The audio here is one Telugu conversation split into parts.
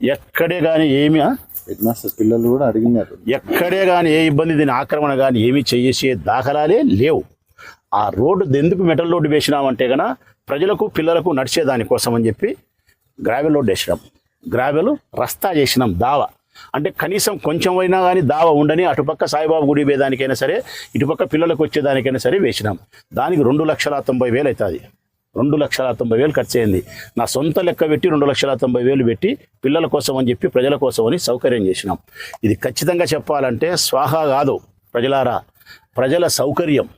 ఎక్కడే కానీ ఏమి? హెడ్ మాస్టర్ పిల్లలు కూడా అడిగినారు. ఎక్కడే కానీ ఏ ఇబ్బంది దీని ఆక్రమణ కానీ ఏమీ చేసే దాఖలాలే లేవు. ఆ రోడ్డు ఎందుకు మెటల్ రోడ్డు వేసినామంటే గన ప్రజలకు పిల్లలకు నడిచే దానికోసం అని చెప్పి గ్రావెల్ రోడ్డు వేసినాం. గ్రావెల్ రస్తా చేసినాం దావ. అంటే కనీసం కొంచెం అయినా కానీ దావ ఉండని అటుపక్క సాయిబాబా గుడి వేదానికైనా సరే ఇటుపక్క పిల్లలకు వచ్చేదానికైనా సరే వేసినాం. దానికి రెండు లక్షల తొంభై వేలు అవుతుంది. రెండు లక్షల తొంభై వేలు ఖర్చు అయింది. నా సొంత లెక్క పెట్టి రెండు లక్షల తొంభై వేలు పెట్టి పిల్లల కోసం అని చెప్పి ప్రజల కోసం అని సౌకర్యం చేసినాం. ఇది ఖచ్చితంగా చెప్పాలంటే స్వాహా కాదు ప్రజలారా. ప్రజల సౌకర్యం.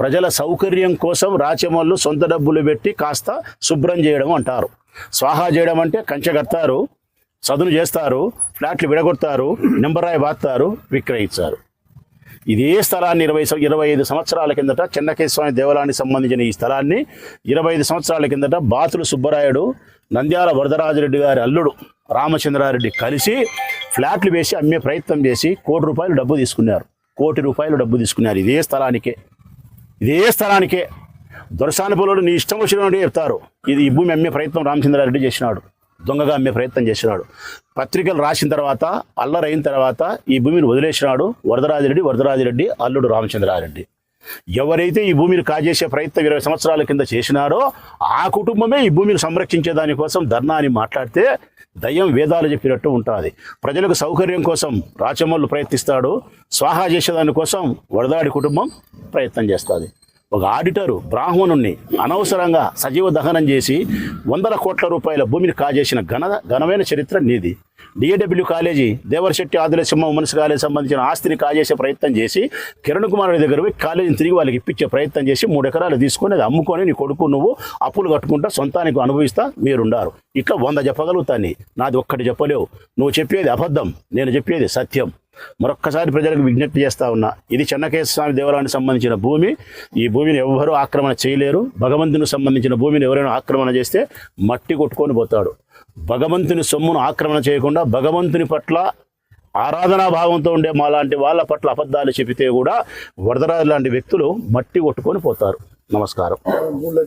ప్రజల సౌకర్యం కోసం రాచమల్లు సొంత డబ్బులు పెట్టి కాస్త శుభ్రం చేయడం అంటారు. స్వాహా చేయడం అంటే కంచె కడతారు చదును చేస్తారు ఫ్లాట్లు విడగొడతారు నెంబరాయి బాస్తారు విక్రయిస్తారు ఇదే స్థలాన్ని ఇరవై ఇరవై ఐదు సంవత్సరాల కిందట చెన్నకేశ్వర దేవాలయానికి సంబంధించిన ఈ స్థలాన్ని ఇరవై ఐదు సంవత్సరాల కిందట బాతులు సుబ్బరాయుడు నంద్యాల వరదరాజరెడ్డి గారి అల్లుడు రామచంద్రారెడ్డి కలిసి ఫ్లాట్లు వేసి అమ్మే ప్రయత్నం చేసి కోటి రూపాయలు డబ్బు తీసుకున్నారు. కోటి రూపాయలు డబ్బు తీసుకున్నారు. ఇదే స్థలానికే. ఇదే స్థలానికే. దొరసాని పొలంలో నీ ఇష్టం వచ్చినట్టు చెప్తారు. ఇది ఈ భూమి అమ్మే ప్రయత్నం రామచంద్రారెడ్డి చేసినాడు. దొంగగా అమ్మే ప్రయత్నం చేసినాడు. పత్రికలు రాసిన తర్వాత అల్లరైన తర్వాత ఈ భూమిని వదిలేసినాడు వరదరాజిరెడ్డి వరదరాజిరెడ్డి అల్లుడు రామచంద్రారెడ్డి. ఎవరైతే ఈ భూమిని కాజేసే ప్రయత్నం ఇరవై సంవత్సరాల కింద చేసినారో ఆ కుటుంబమే ఈ భూమిని సంరక్షించే దానికోసం ధర్నా అని మాట్లాడితే దయ్యం వేదాలు చెప్పినట్టు ఉంటుంది. ప్రజలకు సౌకర్యం కోసం రాచమల్లు ప్రయత్నిస్తాడు. స్వాహా చేసేదానికోసం వరదాడి కుటుంబం ప్రయత్నం చేస్తుంది. ఒక ఆడిటరు బ్రాహ్మణుణ్ణి అనవసరంగా సజీవ దహనం చేసి వందల కోట్ల రూపాయల భూమిని కాజేసిన ఘన ఘనమైన చరిత్ర నీది. DAW college Devarasetti Adilasimha women's college సంబంధించిన ఆస్తిని కాజేసే ప్రయత్నం చేసి కిరణ్ కుమార్ రెడ్డి దగ్గర పోయి కాలేజీని తిరిగి వాళ్ళకి ఇప్పించే ప్రయత్నం చేసి మూడు ఎకరాలు తీసుకొని అది అమ్ముకొని నీ కొడుకు నువ్వు అప్పులు కట్టుకుంటా సొంతానికి అనుభవిస్తా మీరుండారు. ఇట్లా వంద చెప్పగలుగుతాను నాది ఒక్కటి చెప్పలేవు నువ్వు చెప్పేది అబద్ధం. నేను చెప్పేది సత్యం. మరొక్కసారి ప్రజలకు విజ్ఞప్తి చేస్తా ఉన్నా ఇది చెన్నకేశ్వర స్వామి దేవాలయానికి సంబంధించిన భూమి. ఈ భూమిని ఎవ్వరూ ఆక్రమణ చేయలేరు. భగవంతునికి సంబంధించిన భూమిని ఎవరైనా ఆక్రమణ చేస్తే మట్టి కొట్టుకొని పోతాడు. భగవంతుని సొమ్మును ఆక్రమణ చేయకుండా భగవంతుని పట్ల ఆరాధనా భావంతో ఉండే మా లాంటి వాళ్ళ పట్ల అబద్ధాలు చెబితే కూడా వరదరాజు లాంటి వ్యక్తులు మట్టి కొట్టుకొని పోతారు. నమస్కారం.